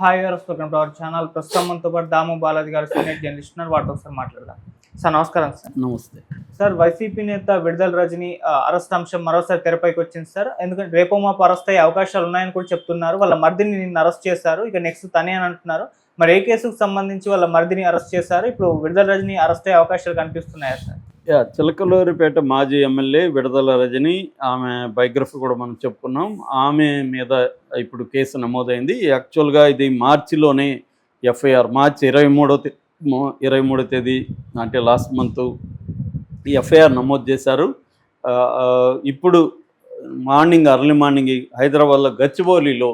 Hi welcome to our channel ప్రస్తుతం మనతో పాటు దాము బాలాజీ గారు సీనియర్ జర్నలిస్ట్ ఉన్నారు. వాటితో ఒకసారి మాట్లాడదాం. సార్ నమస్కారం సార్. నమస్తే. సార్ వైసీపీ నేత విడుదల రజని అరెస్ట్ అంశం మరోసారి తెరపైకి వచ్చింది సార్. ఎందుకంటే రేపో మాపు అరెస్ట్ అయ్యే అవకాశాలు ఉన్నాయని కూడా చెప్తున్నారు. వాళ్ళ మర్దిని నిన్న అరెస్ట్ చేశారు. ఇక నెక్స్ట్ తనే అని అంటున్నారు. మరి ఏ కేసుకు సంబంధించి వాళ్ళ మర్దిని అరెస్ట్ చేశారు? ఇప్పుడు విడుదల రజని అరెస్ట్ అయ్యే అవకాశాలు కనిపిస్తున్నాయా సార్? చిలకలూరిపేట మాజీ ఎమ్మెల్యే విడుదల రజని ఆమె బయోగ్రఫీ కూడా మనం చెప్పుకున్నాం. ఆమె మీద ఇప్పుడు కేసు నమోదైంది. యాక్చువల్గా ఇది మార్చిలోనే ఎఫ్ఐఆర్ మార్చి ఇరవై మూడో ఇరవై మూడో తేదీ అంటే లాస్ట్ మంత్ ఎఫ్ఐఆర్ నమోదు చేశారు. ఇప్పుడు మార్నింగ్ అర్లీ మార్నింగ్ హైదరాబాద్లో గచ్చిబౌలిలో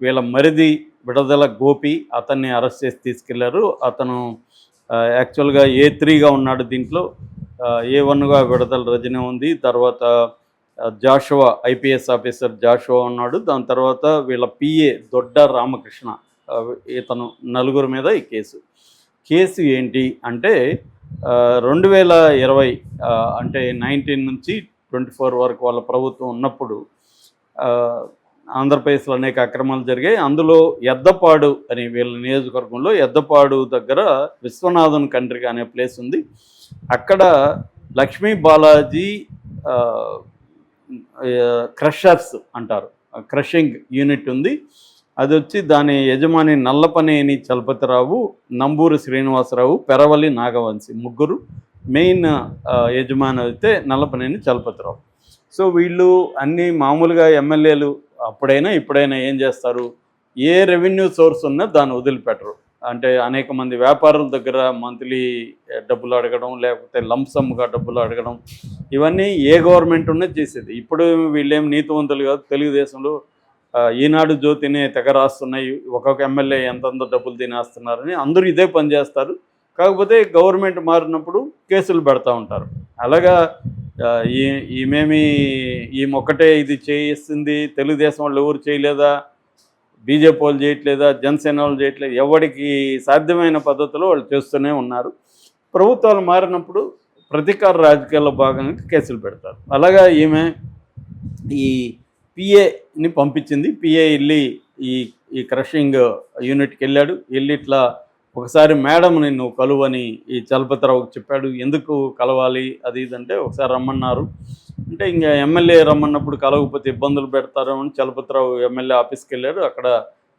వీళ్ళ మరిది విడుదల గోపి అతన్ని అరెస్ట్ చేసి తీసుకెళ్ళారు. అతను యాక్చువల్గా ఏ త్రీగా ఉన్నాడు దీంట్లో? ఏ వన్గా విడుదల రజనీ ఉంది. తర్వాత జాషువా ఐపీఎస్ ఆఫీసర్ జాషువా ఉన్నాడు. దాని తర్వాత వీళ్ళ పిఏ దొడ్డ రామకృష్ణ ఇతను నలుగురు మీద ఈ కేసు. కేసు ఏంటి అంటే రెండు వేల ఇరవై అంటే నైన్టీన్ నుంచి ట్వంటీ ఫోర్ వరకు వాళ్ళ ప్రభుత్వం ఉన్నప్పుడు ఆంధ్రప్రదేశ్లో అనేక అక్రమాలు జరిగాయి. అందులో ఎద్దపాడు అని వీళ్ళ నియోజకవర్గంలో ఎద్దపాడు దగ్గర విశ్వనాథన్ కండ్రిక అనే ప్లేస్ ఉంది. అక్కడ లక్ష్మీ బాలాజీ క్రషర్స్ అంటారు. క్రషింగ్ యూనిట్ ఉంది. అది వచ్చి దాని యజమాని నల్లపనేని చలపతిరావు నంబూరు శ్రీనివాసరావు పెరవలి నాగవంశి ముగ్గురు. మెయిన్ యజమాని అయితే నల్లపనేని చలపతిరావు. సో వీళ్ళు అన్ని మామూలుగా ఎమ్మెల్యేలు అప్పుడైనా ఇప్పుడైనా ఏం చేస్తారు? ఏ రెవెన్యూ సోర్స్ ఉన్నా దాన్ని వదిలిపెట్టరు. అంటే అనేక మంది వ్యాపారుల దగ్గర మంత్లీ డబ్బులు అడగడం లేకపోతే లంసమ్గా డబ్బులు అడగడం ఇవన్నీ ఏ గవర్నమెంట్ ఉన్నా చేసేది. ఇప్పుడు వీళ్ళేం నీతివంతులు కాదు. తెలుగుదేశంలో ఈనాడు జ్యోతిని తెగ రాస్తున్నాయి. ఒక్కొక్క ఎమ్మెల్యే ఎంతెంత డబ్బులు తినేస్తున్నారని అందరూ ఇదే పని చేస్తారు. కాకపోతే గవర్నమెంట్ మారినప్పుడు కేసులు పెడతా ఉంటారు. అలాగా ఈ ఈమెమి ఈమె ఒక్కటే ఇది చేయిస్తుంది తెలుగుదేశం వాళ్ళు ఎవరు చేయలేదా బీజేపీ వాళ్ళు చేయట్లేదా జనసేన వాళ్ళు చేయట్లేదు ఎవరికి సాధ్యమైన పద్ధతిలో వాళ్ళు చేస్తూనే ఉన్నారు. ప్రభుత్వాలు మారినప్పుడు ప్రతీకార రాజకీయాల్లో భాగంగా కేసులు పెడతారు. అలాగా ఈమె ఈ పిఏని పంపించింది. పిఏ వెళ్ళి ఈ ఈ క్రషింగ్ యూనిట్కి వెళ్ళాడు. వెళ్ళి ఇట్లా ఒకసారి మేడం నిన్ను కలువని ఈ చలపతిరావుకి చెప్పాడు ఎందుకు కలవాలి? అది ఇది అంటే ఒకసారి రమ్మన్నారు. అంటే ఇంకా ఎమ్మెల్యే రమ్మన్నప్పుడు కలవకపోతే ఇబ్బందులు పెడతారు అని చలపతిరావు ఎమ్మెల్యే ఆఫీస్కి వెళ్ళాడు. అక్కడ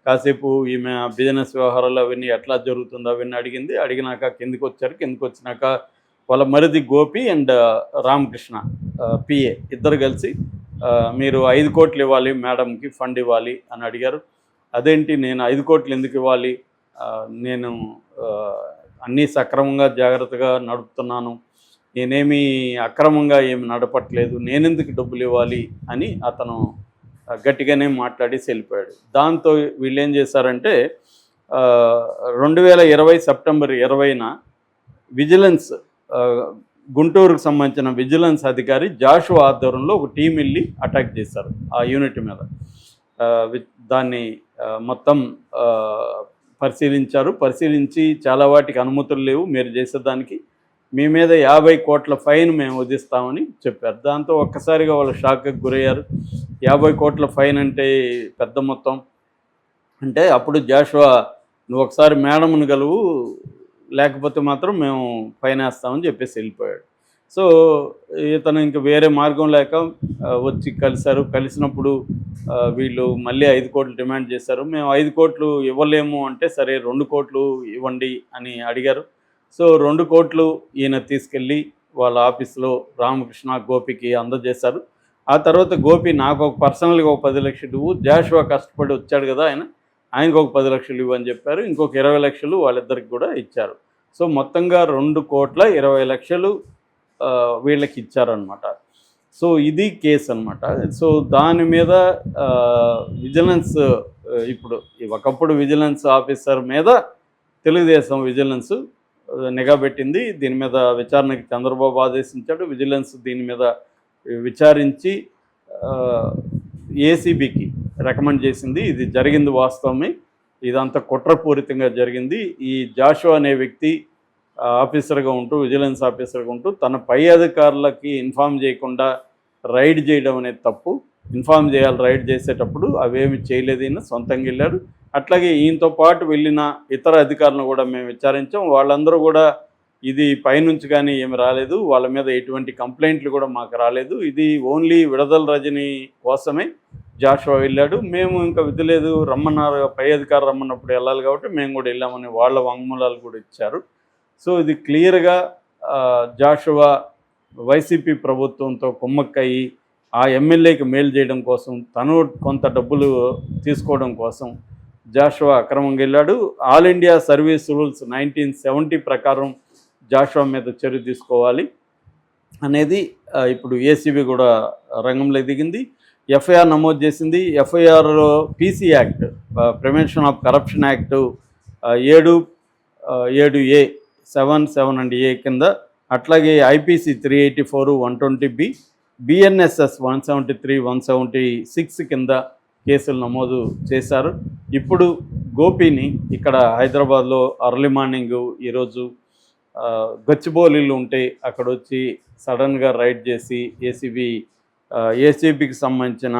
కాసేపు ఈమె బిజినెస్ వ్యవహారాలు అవన్నీ ఎట్లా జరుగుతుందో అవన్నీ అడిగింది. అడిగినాక కిందికి వచ్చారు. కిందికి వచ్చినాక వాళ్ళ మరిది గోపి అండ్ రామకృష్ణ పిఏ ఇద్దరు కలిసి మీరు ఐదు కోట్లు ఇవ్వాలి మేడంకి ఫండ్ ఇవ్వాలి అని అడిగారు. అదేంటి నేను ఐదు కోట్లు ఎందుకు ఇవ్వాలి? నేను అన్నీ సక్రమంగా జాగ్రత్తగా నడుపుతున్నాను. నేనేమి అక్రమంగా ఏమి నడపట్లేదు. నేనెందుకు డబ్బులు ఇవ్వాలి అని అతను గట్టిగానే మాట్లాడి వెళ్ళిపోయాడు దాంతో వీళ్ళు ఏం చేశారంటే రెండు వేల ఇరవై సెప్టెంబర్ ఇరవైన విజిలెన్స్ గుంటూరుకు సంబంధించిన విజిలెన్స్ అధికారి జాషు ఆధ్వర్యంలో ఒక టీం వెళ్ళి అటాక్ చేశారు ఆ యూనిట్ మీద. వి- దాన్ని మొత్తం పరిశీలించారు. పరిశీలించి చాలా వాటికి అనుమతులు లేవు. మీరు చేసేదానికి మీ మీద యాభై కోట్ల ఫైన్ మేము విధిస్తామని చెప్పారు. దాంతో ఒక్కసారిగా వాళ్ళు షాక్కి గురయ్యారు. యాభై కోట్ల ఫైన్ అంటే పెద్ద మొత్తం. అంటే అప్పుడు జాషువా నువ్వు ఒకసారి మేడంను గలువు లేకపోతే మాత్రం మేము ఫైన్ వేస్తామని చెప్పేసి వెళ్ళిపోయాడు. సో ఇతను ఇంకా వేరే మార్గం లేక వచ్చి కలిశారు. కలిసినప్పుడు వీళ్ళు మళ్ళీ ఐదు కోట్లు డిమాండ్ చేశారు. మేము ఐదు కోట్లు ఇవ్వలేము అంటే సరే రెండు కోట్లు ఇవ్వండి అని అడిగారు. సో రెండు కోట్లు ఈయన తీసుకెళ్ళి వాళ్ళ ఆఫీస్లో రామకృష్ణ గోపికి అందజేశారు. ఆ తర్వాత గోపి నాకు ఒక పర్సనల్గా ఒక పది లక్షలు ఇవ్వు. జాషువా కష్టపడి వచ్చాడు కదా ఆయన ఆయనకు ఒక పది లక్షలు ఇవ్వు అని చెప్పారు. ఇంకొక ఇరవై లక్షలు వాళ్ళిద్దరికి కూడా ఇచ్చారు. సో మొత్తంగా రెండు కోట్ల ఇరవై లక్షలు వీళ్ళకి ఇచ్చారనమాట సో ఇది కేసు అనమాట సో దాని మీద విజిలెన్స్ ఇప్పుడు ఒకప్పుడు విజిలెన్స్ ఆఫీసర్ మీద తెలుగుదేశం విజిలెన్స్ నిఘా పెట్టింది. దీని మీద విచారణకి చంద్రబాబు ఆదేశించాడు. విజిలెన్స్ దీని మీద విచారించి ఏసీబీకి రికమెండ్ చేసింది. ఇది జరిగింది వాస్తవమే. ఇదంతా కుట్రపూరితంగా జరిగింది. ఈ జాషో అనే వ్యక్తి ఆఫీసర్గా ఉంటూ విజిలెన్స్ ఆఫీసర్గా ఉంటూ తన పై అధికారులకి ఇన్ఫామ్ చేయకుండా రైడ్ చేయడం అనేది తప్పు. ఇన్ఫామ్ చేయాలి రైడ్ చేసేటప్పుడు అవేమి చేయలేదు ఈయన సొంతంగా వెళ్ళారు. అట్లాగే ఈయనతో పాటు వెళ్ళిన ఇతర అధికారులను కూడా మేము విచారించాం. వాళ్ళందరూ కూడా ఇది పైనుంచి కానీ ఏమి రాలేదు. వాళ్ళ మీద ఎటువంటి కంప్లైంట్లు కూడా మాకు రాలేదు. ఇది ఓన్లీ విడదల రజని కోసమే జాషువా వెళ్ళాడు. మేము ఇంకా విధలేదు. రమ్మన్నారు పై అధికారు రమ్మన్నప్పుడు వెళ్ళాలి కాబట్టి మేము కూడా వెళ్ళామని వాళ్ళ వాంగ్మూలాలు కూడా ఇచ్చారు. సో ఇది క్లియర్గా జాషువా వైసీపీ ప్రభుత్వంతో కుమ్మక్కయ్యి ఆ ఎమ్మెల్యేకి మేలు చేయడం కోసం తను కొంత డబ్బులు తీసుకోవడం కోసం జాషువా అక్రమంగా వెళ్ళాడు. All India service rules nineteen seventy ప్రకారం జాషువా మీద చర్య తీసుకోవాలి అనేది ఇప్పుడు ఏసీబీ కూడా రంగంలో దిగింది ఎఫ్ఐఆర్ నమోదు చేసింది. ఎఫ్ఐఆర్లో PC act prevention of corruption act ఏడు ఏడు A seven seven and A కింద. అట్లాగే IPC three eighty four one twenty B BNSS one seventy three one seventy six కింద కేసులు నమోదు చేశారు. ఇప్పుడు గోపిని ఇక్కడ హైదరాబాద్లో అర్లీ మార్నింగ్ ఈరోజు గచ్చిబౌలిలు ఉంటే అక్కడ వచ్చి సడన్గా రైడ్ చేసి ఏసీబీ ఏసీబీకి సంబంధించిన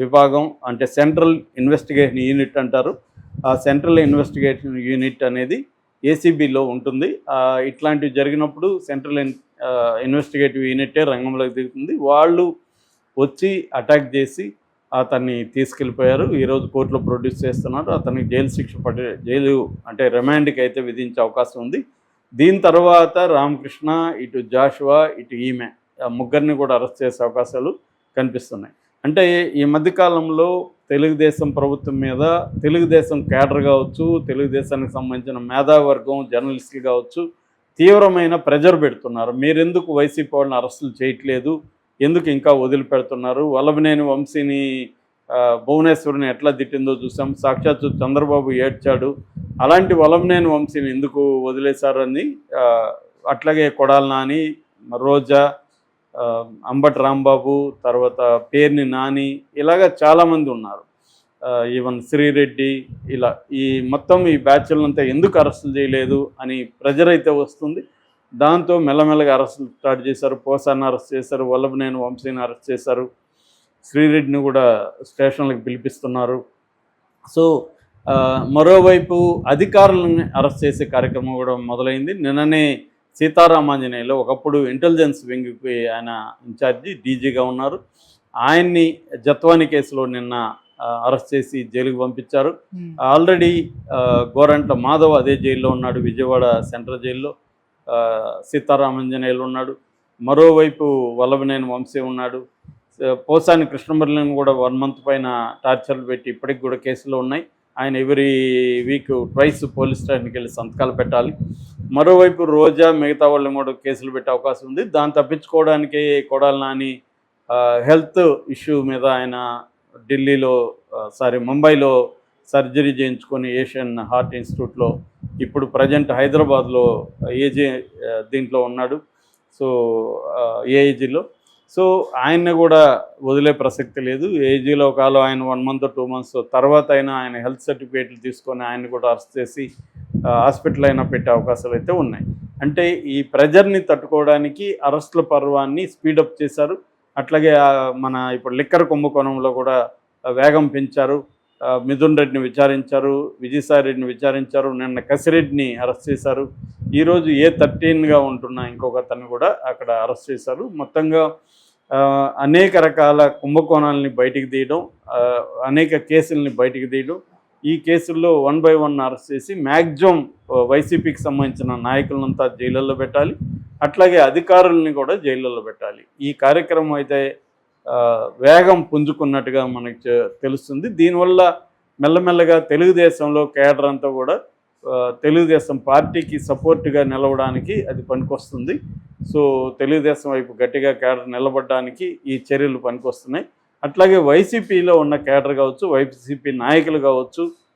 విభాగం అంటే సెంట్రల్ ఇన్వెస్టిగేషన్ యూనిట్ అంటారు. ఆ సెంట్రల్ ఇన్వెస్టిగేషన్ యూనిట్ అనేది ఏసీబీలో ఉంటుంది. ఇట్లాంటివి జరిగినప్పుడు సెంట్రల్ ఇన్వెస్టిగేటివ్ యూనిటే రంగంలోకి దిగుతుంది. వాళ్ళు వచ్చి అటాక్ చేసి అతన్ని తీసుకెళ్ళిపోయారు. ఈరోజు కోర్టులో ప్రొడ్యూస్ చేస్తున్నారు. అతనికి జైలు శిక్ష పడే జైలు అంటే రిమాండ్కి అయితే విధించే అవకాశం ఉంది. దీని తర్వాత రామకృష్ణ ఇటు జాషువా ఇటు ఈమె ముగ్గురిని కూడా అరెస్ట్ చేసే అవకాశాలు కనిపిస్తున్నాయి. అంటే ఈ మధ్యకాలంలో తెలుగుదేశం ప్రభుత్వం మీద తెలుగుదేశం కేడర్ కావచ్చు తెలుగుదేశానికి సంబంధించిన మేధావర్గం జర్నలిస్టులు కావచ్చు తీవ్రమైన ప్రెజర్ పెడుతున్నారు. మీరెందుకు వైసీపీ వాళ్ళని అరెస్టులు చేయట్లేదు? ఎందుకు ఇంకా వదిలిపెడుతున్నారు? వల్లభనేని వంశీని ఆ, భువనేశ్వరిని ఎట్లా తిట్టిందో చూసాం. సాక్షాత్తు చంద్రబాబు ఏడ్చాడు. అలాంటి వల్లభనేని వంశీని ఎందుకు వదిలేశారని అట్లాగే కొడాలనా నాని రోజా అంబటి రాంబాబు తర్వాత పేర్ని నాని ఇలాగ చాలామంది ఉన్నారు. ఈవెన్ శ్రీరెడ్డి ఇలా ఈ మొత్తం ఈ బ్యాచ్లంతా ఎందుకు అరెస్టులు చేయలేదు అని ప్రెజర్ అయితే వస్తుంది. దాంతో మెల్లమెల్లగా అరెస్టులు స్టార్ట్ చేశారు. పోసాన్ని అరెస్ట్ చేశారు. వల్లభనేని వంశీని అరెస్ట్ చేశారు. శ్రీరెడ్డిని కూడా స్టేషన్లకు పిలిపిస్తున్నారు. సో మరోవైపు అధికారులను అరెస్ట్ చేసే కార్యక్రమం కూడా మొదలైంది. నిన్ననే సీతారామాంజనేయులు ఒకప్పుడు ఇంటెలిజెన్స్ వింగ్కి ఆయన ఇన్ఛార్జి డీజీగా ఉన్నారు. ఆయన్ని జత్వాని కేసులో నిన్న అరెస్ట్ చేసి జైలుకు పంపించారు. ఆల్రెడీ ఆ, గోరంట్ల మాధవ్ అదే జైల్లో ఉన్నాడు విజయవాడ సెంట్రల్ జైల్లో. సీతారామంజనేయులు ఉన్నాడు. మరోవైపు వల్లభనేని వంశీ ఉన్నాడు. పోసాని కృష్ణమురళిని కూడా వన్ మంత్ పైన టార్చర్లు పెట్టి ఇప్పటికి కూడా కేసులో ఉన్నాయి. ఆయన ఎవరీ వీక్ ట్వైస్ పోలీస్ స్టేషన్కి వెళ్ళి సంతకాలు పెట్టాలి. మరోవైపు రోజా మిగతా వాళ్ళని కూడా కేసులు పెట్టే అవకాశం ఉంది. దాన్ని తప్పించుకోవడానికి కొడాలి నాని హెల్త్ ఇష్యూ మీద ఆయన ఢిల్లీలో సారీ ముంబైలో సర్జరీ చేయించుకొని ఏషియన్ హార్ట్ ఇన్స్టిట్యూట్లో ఇప్పుడు ప్రజెంట్ హైదరాబాద్లో ఏజీ దీంట్లో ఉన్నాడు. సో ఏఐజీలో సో ఆయన్ని కూడా వదిలే ప్రసక్తి లేదు. ఏజీలో కాలం ఆయన వన్ మంత్ టూ మంత్స్ తర్వాత అయినా ఆయన హెల్త్ సర్టిఫికేట్లు తీసుకొని ఆయన్ని కూడా అరెస్ట్ చేసి హాస్పిటల్ అయినా పెట్టే అవకాశాలు అయితే ఉన్నాయి. అంటే ఈ ప్రెజర్ని తట్టుకోవడానికి అరెస్టుల పర్వాన్ని స్పీడప్ చేశారు. అట్లాగే మన ఇప్పుడు లిక్కర్ కుంభకోణంలో కూడా వేగం పెంచారు. మిథున్ రెడ్డిని విచారించారు విజయసాయి రెడ్డిని విచారించారు నిన్న కసిరెడ్డిని అరెస్ట్ చేశారు. ఈరోజు ఏ థర్టీన్గా ఉంటున్న ఇంకొక అతన్ని కూడా అక్కడ అరెస్ట్ చేశారు. మొత్తంగా అనేక రకాల కుంభకోణాలని బయటికి తీయడం అనేక కేసుల్ని బయటికి తీయడం. ఈ కేసుల్లో వన్ బై వన్ అరెస్ట్ చేసి మ్యాక్సిమం వైసీపీకి సంబంధించిన నాయకులంతా జైళ్ళల్లో పెట్టాలి. అట్లాగే అధికారుల్ని కూడా జైళ్ళల్లో పెట్టాలి. ఈ కార్యక్రమం అయితే వేగం పుంజుకున్నట్టుగా మనకి తెలుస్తుంది. దీనివల్ల మెల్లమెల్లగా తెలుగుదేశంలో కేడర్ అంతా కూడా తెలుగుదేశం పార్టీకి సపోర్ట్గా నిలవడానికి అది పనికొస్తుంది. సో తెలుగుదేశం వైపు గట్టిగా కేడర్ నిలబడడానికి ఈ చర్యలు పనికొస్తున్నాయి. అట్లాగే వైసీపీలో ఉన్న కేడర్ కావచ్చు వైసీపీ నాయకులు కావచ్చు